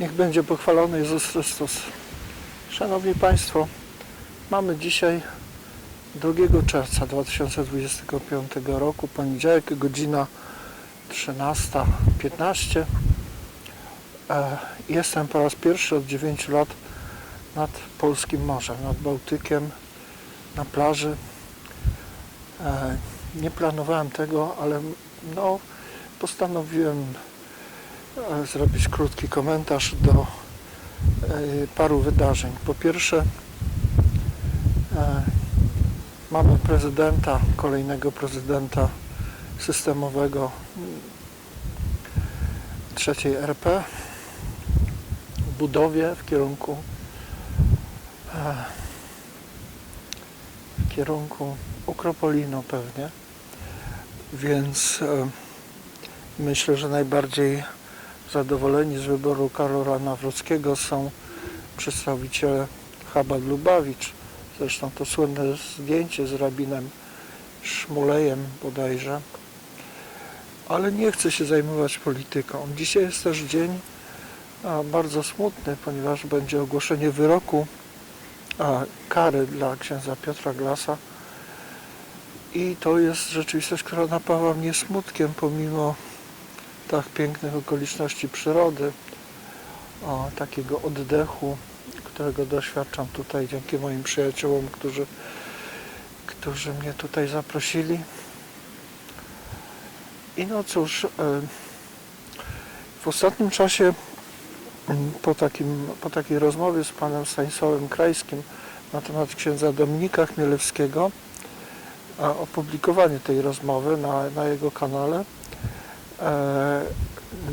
Niech będzie pochwalony Jezus Chrystus. Szanowni Państwo, mamy dzisiaj 2 czerwca 2025 roku, poniedziałek, godzina 13.15. E, Jestem po raz pierwszy od 9 lat nad Polskim Morzem, nad Bałtykiem, na plaży. E, Nie planowałem tego, ale no, postanowiłem zrobić krótki komentarz do e, paru wydarzeń. Po pierwsze, e, mamy prezydenta, kolejnego prezydenta systemowego trzeciej RP w budowie w kierunku e, w kierunku Ukropolinu pewnie. Więc myślę, że najbardziej zadowoleni z wyboru Karola Nawrockiego są przedstawiciele Chabad Lubawicz. Zresztą to słynne zdjęcie z rabinem Szmulejem bodajże. Ale nie chcę się zajmować polityką. Dzisiaj jest też dzień bardzo smutny, ponieważ będzie ogłoszenie wyroku a, kary dla księdza Piotra Glasa. I to jest rzeczywistość, która napawa mnie smutkiem, pomimo tak pięknych okoliczności przyrody, o, takiego oddechu, którego doświadczam tutaj dzięki moim przyjaciołom, którzy, którzy mnie tutaj zaprosili. I no cóż, e, w ostatnim czasie m, po, takim, po takiej rozmowie z panem Stanisławem Krajskim na temat księdza Dominika Chmielewskiego, opublikowanie tej rozmowy na, na jego kanale,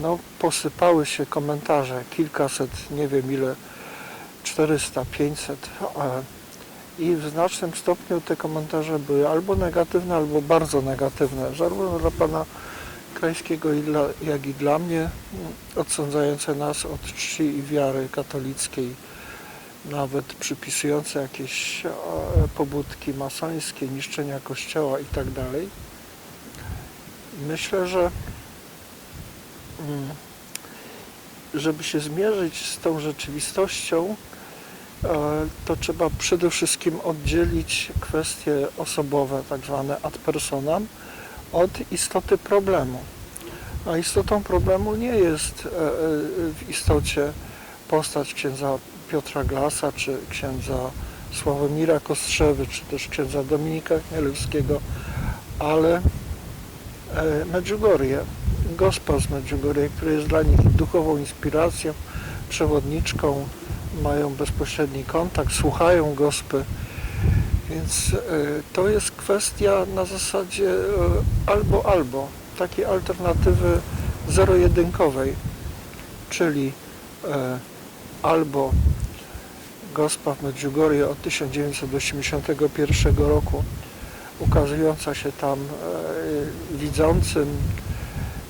no, posypały się komentarze, kilkaset, nie wiem ile, 400, 500 e, i w znacznym stopniu te komentarze były albo negatywne, albo bardzo negatywne, zarówno dla pana Krajskiego, jak i dla mnie, odsądzające nas od czci i wiary katolickiej, nawet przypisujące jakieś e, pobudki masońskie, niszczenia kościoła i tak. Myślę, że żeby się zmierzyć z tą rzeczywistością, e, to trzeba przede wszystkim oddzielić kwestie osobowe, tak zwane ad personam, od istoty problemu. A istotą problemu nie jest e, e, w istocie postać księdza Piotra Glasa, czy księdza Sławomira Kostrzewy, czy też księdza Dominika Chmielewskiego, ale Medjugorje, gospa z Medjugorje, który jest dla nich duchową inspiracją, przewodniczką, mają bezpośredni kontakt, słuchają gospy, więc e, to jest kwestia na zasadzie e, albo albo, takiej alternatywy zero-jedynkowej, czyli e, albo gospa w Medjugorje od 1981 roku, ukazująca się tam widzącym,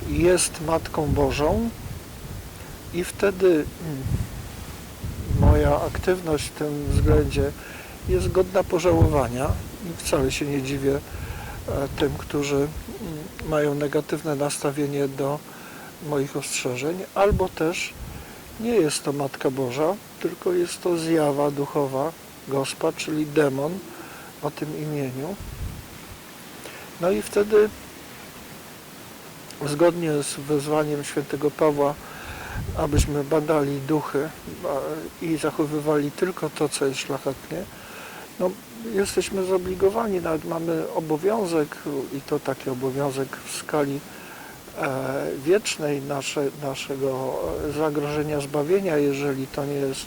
jest Matką Bożą i wtedy moja aktywność w tym względzie jest godna pożałowania i wcale się nie dziwię e, tym, którzy mają negatywne nastawienie do moich ostrzeżeń, albo też nie jest to Matka Boża, tylko jest to zjawa duchowa, gospa, czyli demon o tym imieniu. No i wtedy zgodnie z wezwaniem świętego Pawła, abyśmy badali duchy i zachowywali tylko to, co jest szlachetnie, no, jesteśmy zobligowani, nawet mamy obowiązek i to taki obowiązek w skali e, wiecznej nasze, naszego e, zagrożenia zbawienia, jeżeli to nie jest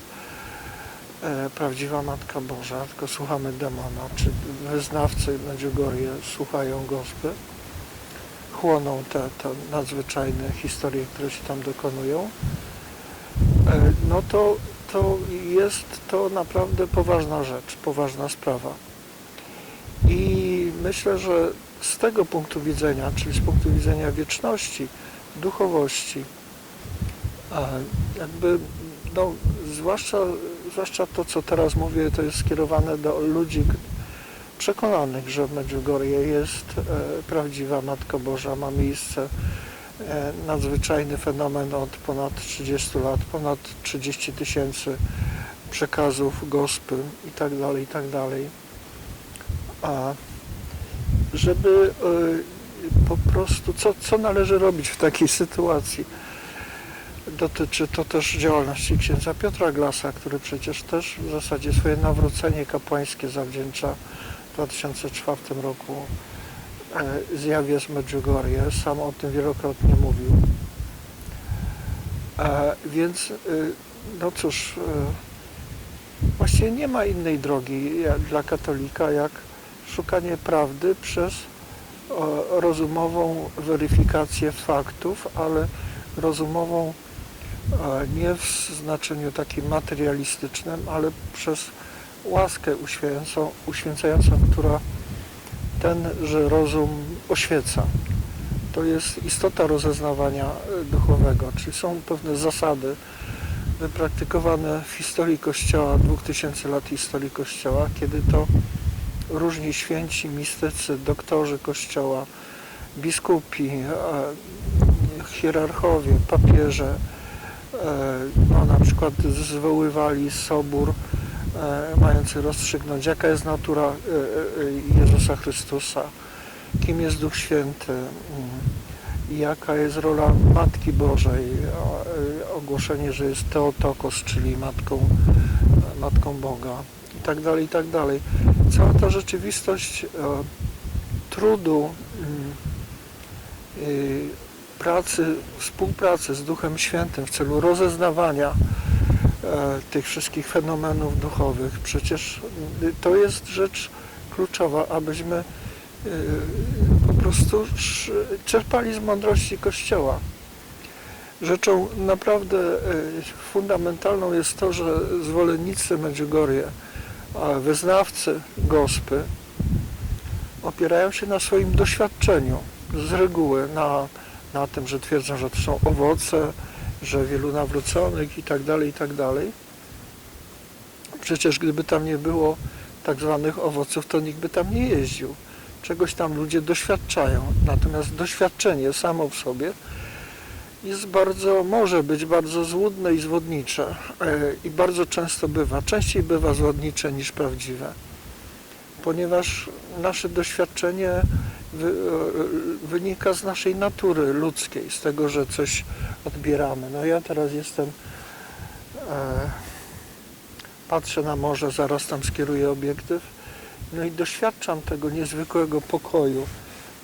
e, prawdziwa Matka Boża, tylko słuchamy demona, czy wyznawcy Medjugorje słuchają gospy, chłoną te, te nadzwyczajne historie, które się tam dokonują, e, no to, to jest to naprawdę poważna rzecz, poważna sprawa. I myślę, że z tego punktu widzenia, czyli z punktu widzenia wieczności, duchowości, jakby, no, zwłaszcza, zwłaszcza to, co teraz mówię, to jest skierowane do ludzi przekonanych, że w Medjugorje jest e, prawdziwa Matka Boża, ma miejsce e, nadzwyczajny fenomen od ponad 30 lat, ponad 30 tysięcy przekazów gospy i tak dalej, i tak. A żeby e, po prostu, co, co należy robić w takiej sytuacji? Dotyczy to też działalności księdza Piotra Glasa, który przecież też w zasadzie swoje nawrócenie kapłańskie zawdzięcza 2004 roku e, zjawie z Medjugorje. Sam o tym wielokrotnie mówił. E, Więc, e, no cóż, właściwie nie ma innej drogi dla katolika, jak szukanie prawdy przez rozumową weryfikację faktów, ale rozumową nie w znaczeniu takim materialistycznym, ale przez łaskę uświęcającą, uświęcającą która tenże rozum oświeca. To jest istota rozeznawania e, duchowego, czyli są pewne zasady wypraktykowane w historii Kościoła, 2000 lat historii Kościoła, kiedy to różni święci, mistycy, doktorzy Kościoła, biskupi, e, hierarchowie, papieże, e, no, na przykład zwoływali sobór mający rozstrzygnąć, jaka jest natura e, e, Jezusa Chrystusa, kim jest Duch Święty, mm, jaka jest rola Matki Bożej, e, ogłoszenie, że jest Teotokos, czyli Matką, Matką Boga i tak dalej, i tak dalej. Cała ta rzeczywistość e, trudu, mm, pracy, współpracy z Duchem Świętym w celu rozeznawania e, tych wszystkich fenomenów duchowych. Przecież to jest rzecz kluczowa, abyśmy y, po prostu czerpali z mądrości Kościoła. Rzeczą naprawdę y, fundamentalną jest to, że zwolennicy Medjugorje, wyznawcy gospy opierają się na swoim doświadczeniu, z reguły na, na tym, że twierdzą, że to są owoce, że wielu nawróconych i tak dalej, i tak dalej. Przecież gdyby tam nie było tak zwanych owoców, to nikt by tam nie jeździł. Czegoś tam ludzie doświadczają. Natomiast doświadczenie samo w sobie jest bardzo, może być bardzo złudne i zwodnicze e, i bardzo często bywa, częściej bywa zwodnicze niż prawdziwe, ponieważ nasze doświadczenie wynika z naszej natury ludzkiej, z tego, że coś odbieramy. No ja teraz jestem, e, patrzę na morze, zaraz tam skieruję obiektyw, no i doświadczam tego niezwykłego pokoju,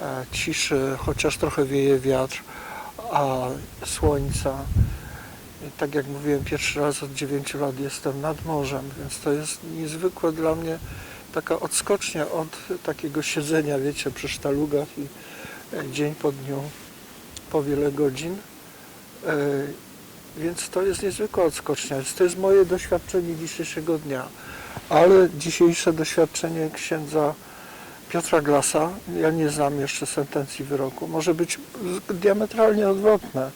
e, ciszy, chociaż trochę wieje wiatr, a słońca. I tak jak mówiłem, pierwszy raz od 9 lat jestem nad morzem, więc to jest niezwykłe dla mnie taka odskocznia od takiego siedzenia, wiecie, przy sztalugach i e, dzień po dniu, po wiele godzin. E, Więc to jest niezwykła odskocznia. To jest moje doświadczenie dzisiejszego dnia. Ale dzisiejsze doświadczenie księdza Piotra Glasa, ja nie znam jeszcze sentencji wyroku, może być diametralnie odwrotne.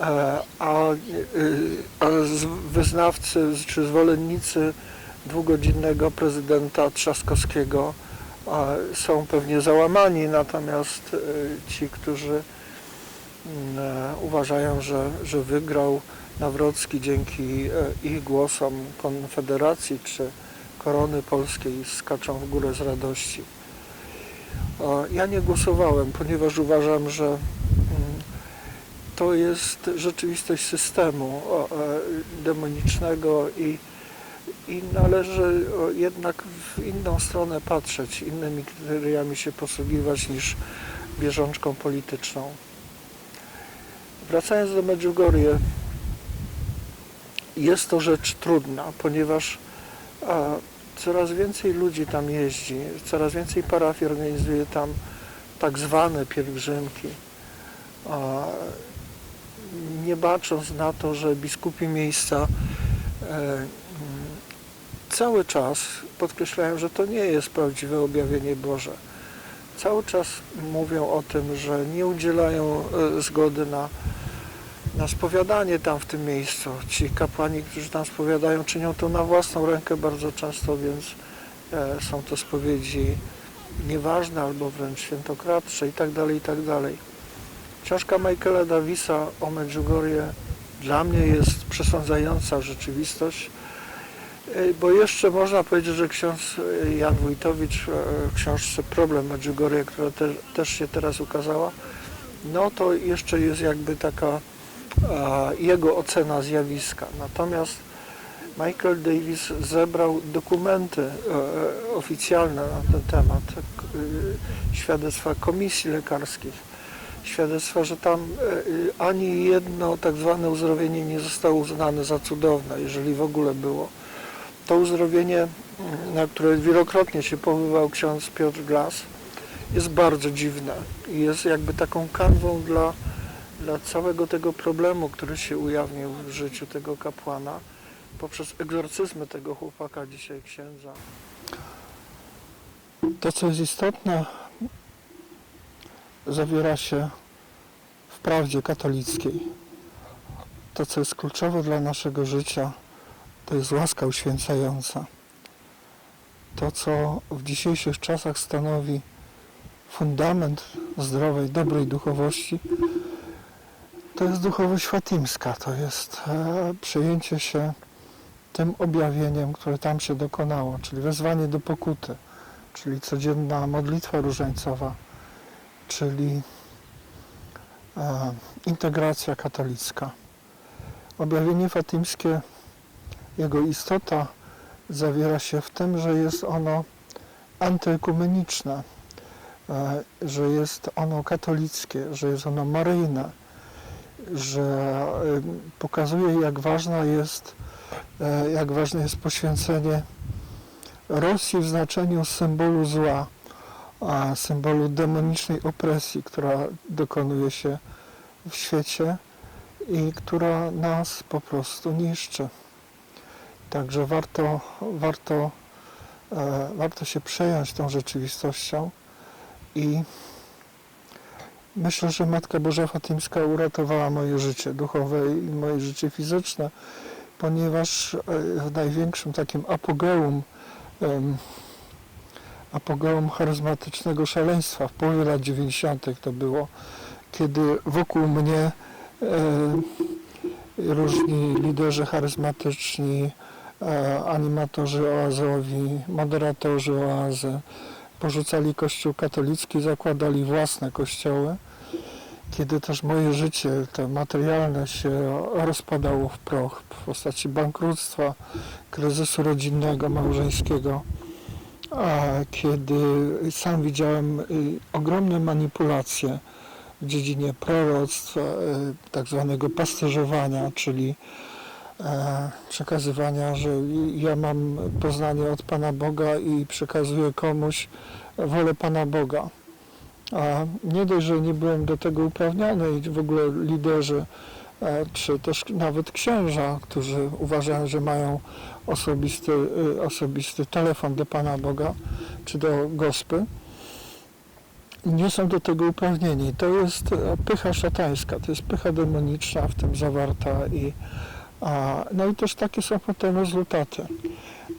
E, A, a wyznawcy czy zwolennicy dwugodzinnego prezydenta Trzaskowskiego są pewnie załamani, natomiast y, ci, którzy mm, e, uważają, że, że wygrał Nawrocki dzięki e, ich głosom Konfederacji czy korony polskiej skaczą w górę z radości. Ja nie głosowałem, ponieważ uważam, że mm, to jest rzeczywistość systemu e, demonicznego i, i należy jednak w inną stronę patrzeć, innymi kryteriami się posługiwać niż bieżączką polityczną. Wracając do Medjugorje, jest to rzecz trudna, ponieważ a, coraz więcej ludzi tam jeździ, coraz więcej parafii organizuje tam tak zwane pielgrzymki, a, nie bacząc na to, że biskupi miejsca e, cały czas podkreślają, że to nie jest prawdziwe objawienie Boże. Cały czas mówią o tym, że nie udzielają e, zgody na, na spowiadanie tam w tym miejscu. Ci kapłani, którzy tam spowiadają, czynią to na własną rękę bardzo często, więc e, są to spowiedzi nieważne albo wręcz świętokradcze i tak dalej, i tak dalej. Książka Michaela Davisa o Medjugorje dla mnie jest przesądzająca rzeczywistość, bo jeszcze można powiedzieć, że ksiądz e, Jan Wójtowicz e, w książce Problem Medjugorje, która te, też się teraz ukazała, no to jeszcze jest jakby taka a, jego ocena zjawiska. Natomiast Michael Davis zebrał dokumenty e, e, oficjalne na ten temat, e, świadectwa komisji lekarskich, świadectwa, że tam e, e, ani jedno tak zwane uzdrowienie nie zostało uznane za cudowne, jeżeli w ogóle było. To uzdrowienie, m, na które wielokrotnie się powoływał ksiądz Piotr Glas, jest bardzo dziwne i jest jakby taką kanwą dla, dla całego tego problemu, który się ujawnił w życiu tego kapłana poprzez egzorcyzmy tego chłopaka dzisiaj księdza. To, co jest istotne, zawiera się w prawdzie katolickiej. To, co jest kluczowe dla naszego życia, to jest łaska uświęcająca. To, co w dzisiejszych czasach stanowi fundament zdrowej, dobrej duchowości, to jest duchowość fatimska, to jest e, przejęcie się tym objawieniem, które tam się dokonało, czyli wezwanie do pokuty, czyli codzienna modlitwa różańcowa, czyli e, integracja katolicka. Objawienie fatimskie, jego istota zawiera się w tym, że jest ono antyekumeniczne, e, że jest ono katolickie, że jest ono maryjne, że e, pokazuje jak ważna jest e, jak ważne jest poświęcenie Rosji w znaczeniu symbolu zła, symbolu demonicznej opresji, która dokonuje się w świecie i która nas po prostu niszczy. Także warto, warto, e, warto się przejąć tą rzeczywistością i myślę, że Matka Boża Fatimska uratowała moje życie duchowe i moje życie fizyczne, ponieważ e, w największym takim apogeum apogeum charyzmatycznego szaleństwa w połowie lat 90. to było, kiedy wokół mnie e, różni liderzy charyzmatyczni, animatorzy oazowi, moderatorzy oazy porzucali kościół katolicki, zakładali własne kościoły, kiedy też moje życie, to materialne się rozpadało w proch w postaci bankructwa, kryzysu rodzinnego, małżeńskiego, a kiedy sam widziałem y, ogromne manipulacje w dziedzinie proroctw, y, tak zwanego pasterzowania, czyli e, przekazywania, że ja mam poznanie od Pana Boga i przekazuję komuś wolę Pana Boga. A nie dość, że nie byłem do tego uprawniony i w ogóle liderzy, e, czy też nawet księża, którzy uważają, że mają osobisty, y, osobisty telefon do Pana Boga, czy do gospy, nie są do tego uprawnieni. To jest e, pycha szatańska, to jest pycha demoniczna w tym zawarta i a, no i też takie są potem rezultaty.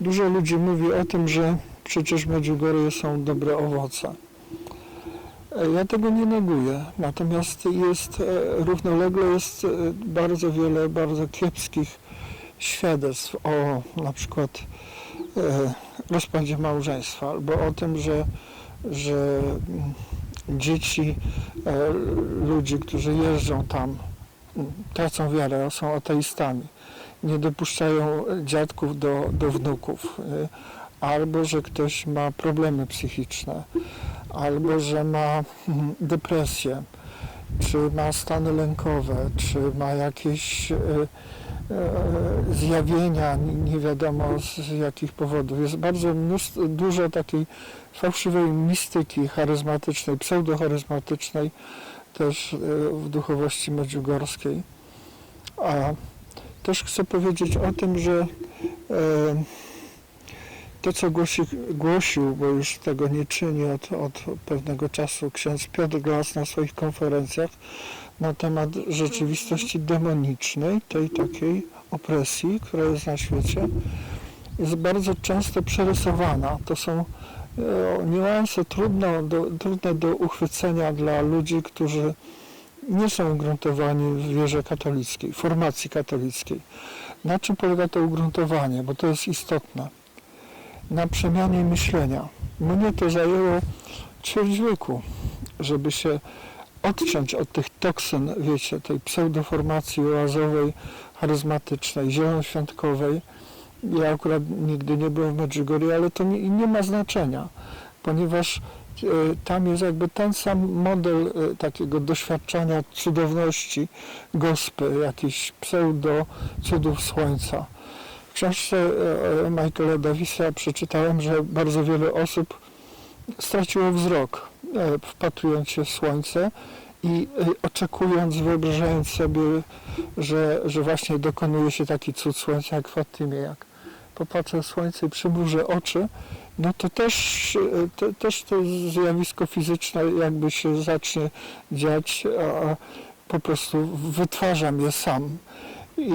Dużo ludzi mówi o tym, że przecież Medjugorje są dobre owoce. E, Ja tego nie neguję, natomiast jest e, równolegle jest e, bardzo wiele bardzo kiepskich świadectw o na przykład rozpadzie małżeństwa albo o tym, że, że mm, dzieci ludzi, którzy jeżdżą tam, tracą wiarę, są ateistami, nie dopuszczają dziadków do, do wnuków, e, albo że ktoś ma problemy psychiczne, albo że ma mm, depresję, czy ma stany lękowe, czy ma jakieś e, e, zjawienia, nie wiadomo z jakich powodów. Jest bardzo mnóstwo, dużo takiej fałszywej mistyki charyzmatycznej, pseudocharyzmatycznej też e, w duchowości medjugorskiej. A też chcę powiedzieć o tym, że e, to, co głosi, głosił, bo już tego nie czyni od, od pewnego czasu ksiądz Piotr Glas na swoich konferencjach na temat rzeczywistości demonicznej, tej takiej opresji, która jest na świecie, jest bardzo często przerysowana. To są niuanse trudno do, trudne do uchwycenia dla ludzi, którzy nie są ugruntowani w wierze katolickiej, formacji katolickiej. Na czym polega to ugruntowanie? Bo to jest istotne. Na przemianie myślenia. Mnie to zajęło ćwierć wieku, żeby się odciąć od tych toksyn, wiecie, tej pseudoformacji oazowej, charyzmatycznej, zielonoświątkowej. Ja akurat nigdy nie byłem w Medjugorje, ale to nie, nie ma znaczenia, ponieważ e, tam jest jakby ten sam model e, takiego doświadczania cudowności gospy, jakichś pseudo cudów słońca. W książce e, Michaela Davisa przeczytałem, że bardzo wiele osób straciło wzrok, wpatrując się w słońce i oczekując, wyobrażając sobie, że, że właśnie dokonuje się taki cud słońca jak w Fatimie, jak popatrzę w słońce i przymrużę oczy, no to też, te, też to zjawisko fizyczne jakby się zacznie dziać, a po prostu wytwarzam je sam. I,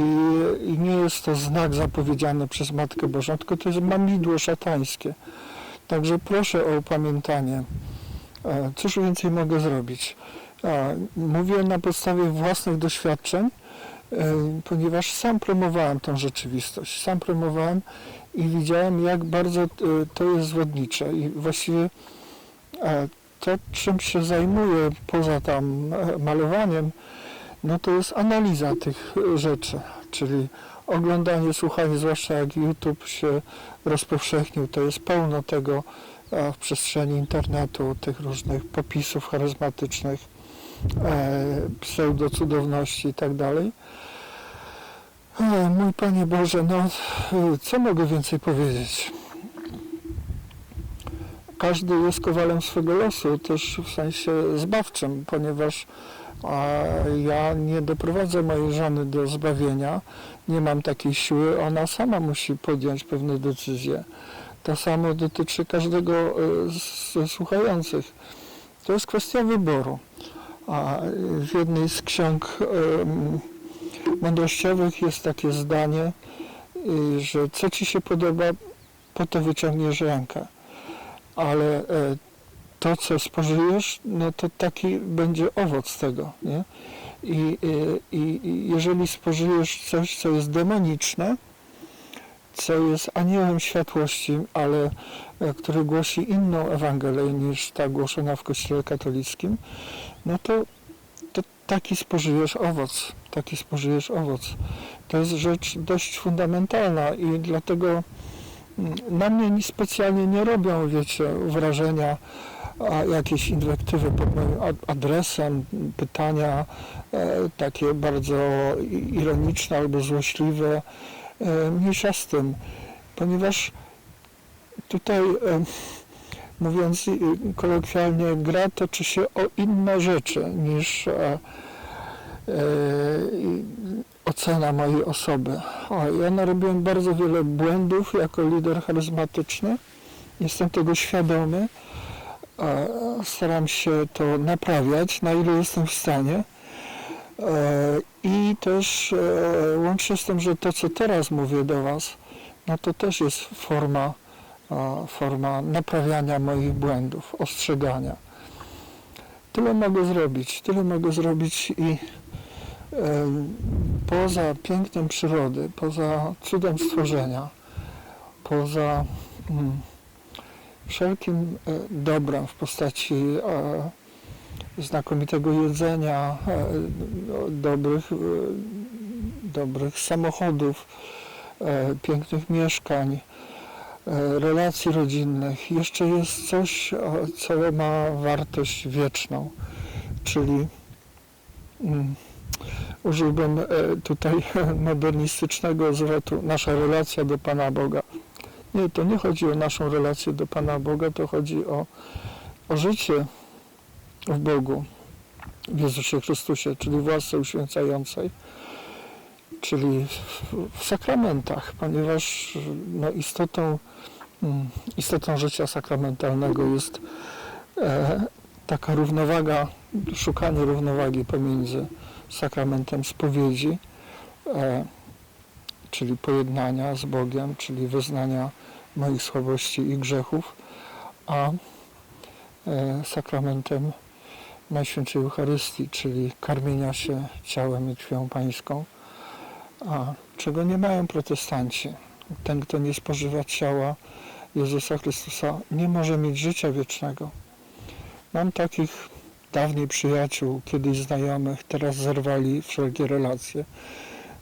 I nie jest to znak zapowiedziany przez Matkę Bożą, tylko to jest mamidło szatańskie. Także proszę o upamiętanie. E, Cóż więcej mogę zrobić? E, Mówię na podstawie własnych doświadczeń, ponieważ sam promowałem tą rzeczywistość. Sam promowałem i widziałem, jak bardzo e, to jest zwodnicze. I właściwie e, to, czym się zajmuję poza tam e, malowaniem, no to jest analiza tych rzeczy, czyli oglądanie, słuchanie, zwłaszcza jak YouTube się rozpowszechnił, to jest pełno tego w przestrzeni internetu, tych różnych popisów charyzmatycznych, pseudocudowności i tak dalej. E, Mój Panie Boże, no e, co mogę więcej powiedzieć? Każdy jest kowalem swego losu, też w sensie zbawczym, ponieważ ja nie doprowadzę mojej żony do zbawienia, nie mam takiej siły, ona sama musi podjąć pewne decyzje. To samo dotyczy każdego e, z słuchających. To jest kwestia wyboru. A w jednej z ksiąg mądrościowych jest takie zdanie, y, że co ci się podoba, po to wyciągniesz rękę. Ale e, to, co spożyjesz, no to taki będzie owoc tego, nie? I, y, i, i jeżeli spożyjesz coś, co jest demoniczne, co jest aniołem światłości, ale e, który głosi inną Ewangelię niż ta głoszona w Kościele katolickim, no to, to taki spożyjesz owoc, taki spożyjesz owoc. To jest rzecz dość fundamentalna i dlatego mm, na mnie specjalnie nie robią, wiecie, wrażenia a jakieś inwektywy pod moim ad- adresem, pytania e, takie bardzo ironiczne albo złośliwe, mniejsza z tym, ponieważ tutaj, e, mówiąc e, kolokwialnie, gra toczy się o inne rzeczy niż e, e, ocena mojej osoby. O, ja narobiłem bardzo wiele błędów jako lider charyzmatyczny, jestem tego świadomy, e, staram się to naprawiać, na ile jestem w stanie. E, I też e, łącznie z tym, że to, co teraz mówię do Was, no to też jest forma, e, forma naprawiania moich błędów, ostrzegania. Tyle mogę zrobić, tyle mogę zrobić i poza pięknem przyrody, poza cudem stworzenia, poza mm, wszelkim dobrem w postaci znakomitego jedzenia, e, no, dobrych, e, dobrych samochodów, e, pięknych mieszkań, relacji rodzinnych. Jeszcze jest coś, co ma wartość wieczną, czyli mm, użyłbym tutaj modernistycznego zwrotu nasza relacja do Pana Boga. Nie, to nie chodzi o naszą relację do Pana Boga, to chodzi o, o życie w Bogu, w Jezusie Chrystusie, czyli w łasce uświęcającej, czyli w, w sakramentach, ponieważ no, istotą, mm, istotą życia sakramentalnego jest e, taka równowaga, szukanie równowagi pomiędzy sakramentem spowiedzi, e, czyli pojednania z Bogiem, czyli wyznania moich słabości i grzechów, a e, sakramentem Najświętszej Eucharystii, czyli karmienia się ciałem i krwią pańską, a czego nie mają protestanci. Ten, kto nie spożywa ciała Jezusa Chrystusa, nie może mieć życia wiecznego. Mam takich dawniej przyjaciół, kiedyś znajomych, teraz zerwali wszelkie relacje,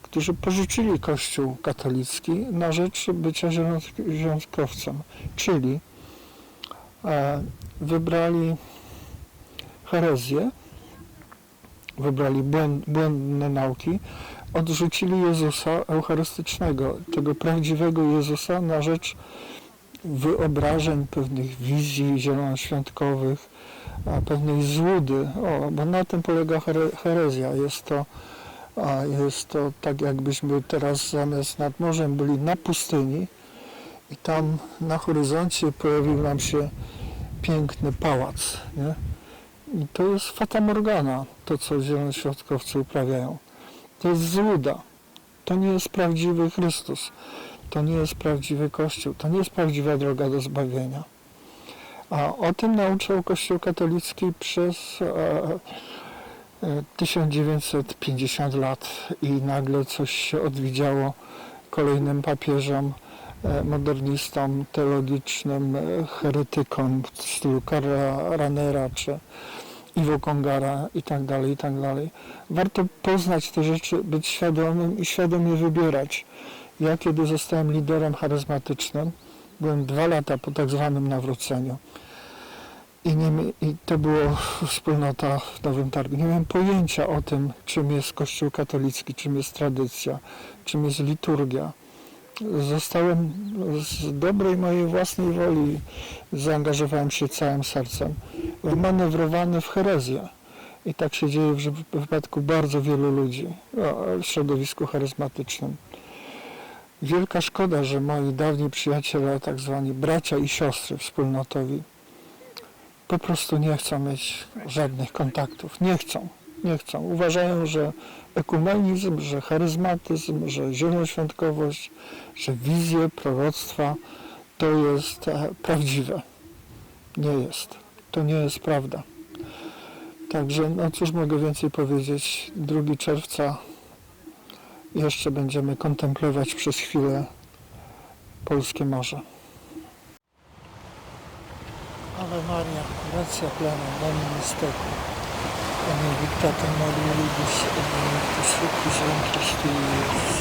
którzy porzucili Kościół katolicki na rzecz bycia związk- związkowcem, czyli e, wybrali herezję, wybrali błęd, błędne nauki, odrzucili Jezusa Eucharystycznego, tego prawdziwego Jezusa na rzecz wyobrażeń, pewnych wizji zielonoświątkowych, pewnej złudy, o, bo na tym polega here- herezja. Jest to, jest to tak, jakbyśmy teraz zamiast nad morzem byli na pustyni i tam na horyzoncie pojawił nam się piękny pałac. Nie? To jest fata morgana, to co zielonoświątkowcy uprawiają. To jest złuda. To nie jest prawdziwy Chrystus. To nie jest prawdziwy Kościół. To nie jest prawdziwa droga do zbawienia. A o tym nauczał Kościół katolicki przez e, e, 1950 lat i nagle coś się odwidziało kolejnym papieżom, e, modernistom teologicznym, e, heretykom w stylu Karla Ranera czy Iwo Kongara i tak dalej, i tak dalej. Warto poznać te rzeczy, być świadomym i świadomie wybierać. Ja kiedy zostałem liderem charyzmatycznym, byłem dwa lata po tak zwanym nawróceniu. I, nie, I to było wspólnota w Nowym Targu. Nie miałem pojęcia o tym, czym jest Kościół katolicki, czym jest tradycja, czym jest liturgia. Zostałem z dobrej mojej własnej woli, zaangażowałem się całym sercem, wmanewrowany w herezję. I tak się dzieje w wypadku bardzo wielu ludzi w środowisku charyzmatycznym. Wielka szkoda, że moi dawni przyjaciele, tak zwani bracia i siostry wspólnotowi, po prostu nie chcą mieć żadnych kontaktów. Nie chcą, nie chcą. Uważają, że ekumenizm, że charyzmatyzm, że zielonoświątkowość, że wizje, proroctwa to jest e, prawdziwe. Nie jest. To nie jest prawda. Także, no cóż mogę więcej powiedzieć. 2 czerwca jeszcze będziemy kontemplować przez chwilę polskie morze. Ave Maria, gratia plena, Dominus tecum, Yani bir takımlarıyla düşük düşen kişiyiz.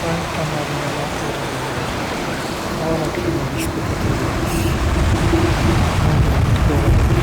Sen kanalına lafları Ağır hakkında düşük ediyoruz. Ağır hakkında